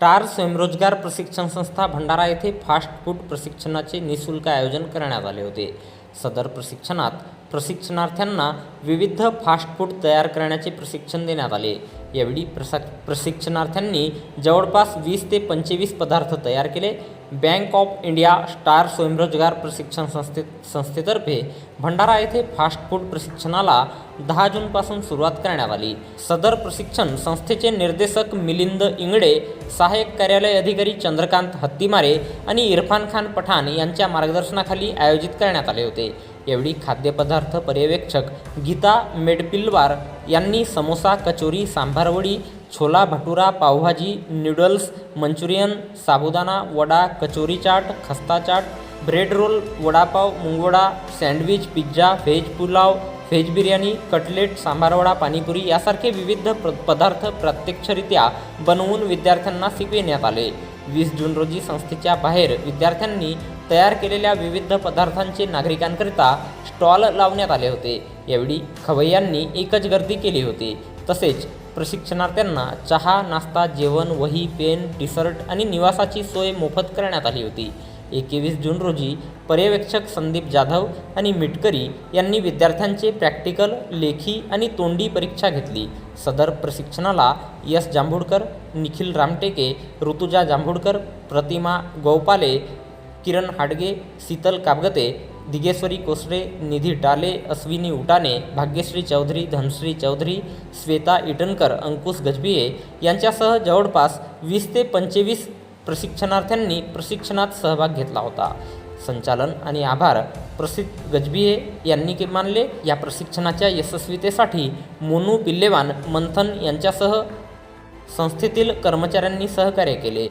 Star स्वयंरोजगार प्रशिक्षण संस्था भंडारा येथे फास्ट फूड प्रशिक्षणाचे निशुल्क आयोजन करण्यात आले होते. सदर प्रशिक्षणात प्रशिक्षणार्थ्यांना विविध फास्ट फूड तयार करण्याचे प्रशिक्षण देण्यात आले. यावेळी प्रसा प्रशिक्षणार्थ्यांनी जवळपास वीस ते पंचवीस पदार्थ तयार केले. बँक ऑफ इंडिया स्टार स्वयंरोजगार प्रशिक्षण संस्थे संस्थेतर्फे भंडारा येथे फास्ट फूड प्रशिक्षणाला दहा जूनपासून सुरुवात करण्यात आली. सदर प्रशिक्षण संस्थेचे निर्देशक मिलिंद इंगडे सहाय्यक कार्यालय अधिकारी चंद्रकांत हत्तीमारे आणि इरफान खान पठाण यांच्या मार्गदर्शनाखाली आयोजित करण्यात आले होते. एवढी खाद्यपदार्थ पर्यवेक्षक गीता मेडपिलवार यांनी samosa kachori sambhar vadi chhola bhatura pav bhaji noodles Manchurian sabudana vada kachori chaat khasta chaat bread roll vada pav moong vada sandwich pizza veg pulao veg biryani cutlet sambar vada panipuri यासारखे विविध प्र पदार्थ प्रत्यक्षरित्या बनवून विद्यार्थ्यांना शिकविण्यात आले. वीस जून रोजी संस्थेच्या बाहेर विद्यार्थ्यांनी तयार केलेल्या विविध पदार्थांचे नागरिकांकरिता स्टॉल लावण्यात आले होते. यावेळी खवय्यांनी एकच गर्दी केली होती. तसेच प्रशिक्षणार्थ्यांना चहा नाश्ता जेवण वही पेन टी शर्ट आणि निवासाची सोय मोफत करण्यात आली होती. एकवीस जून रोजी पर्यवेक्षक संदीप जाधव आणि मिटकरी यांनी विद्यार्थ्यांचे प्रॅक्टिकल लेखी आणि तोंडी परीक्षा घेतली. सदर प्रशिक्षणाला यश जांभूडकर निखिल रामटेके ऋतुजा जांभूडकर प्रतिमा गोपाले किरण हाडगे शीतल काबगते दिगेश्वरी कोसरे निधी टाले अश्विनी उटाणे भाग्यश्री चौधरी धनश्री चौधरी श्वेता इटनकर अंकुश गजबिये यांच्यासह जवळपास वीस ते पंचवीस प्रशिक्षणार्थ्यांनी प्रशिक्षणात सहभाग घेतला होता. संचालन आणि आभार प्रसिद्ध गजबिये यांनी के मानले. या प्रशिक्षणाच्या यशस्वीतेसाठी मोनू पिल्लेवान मंथन यांच्यासह संस्थेतील कर्मचाऱ्यांनी सहकार्य केले.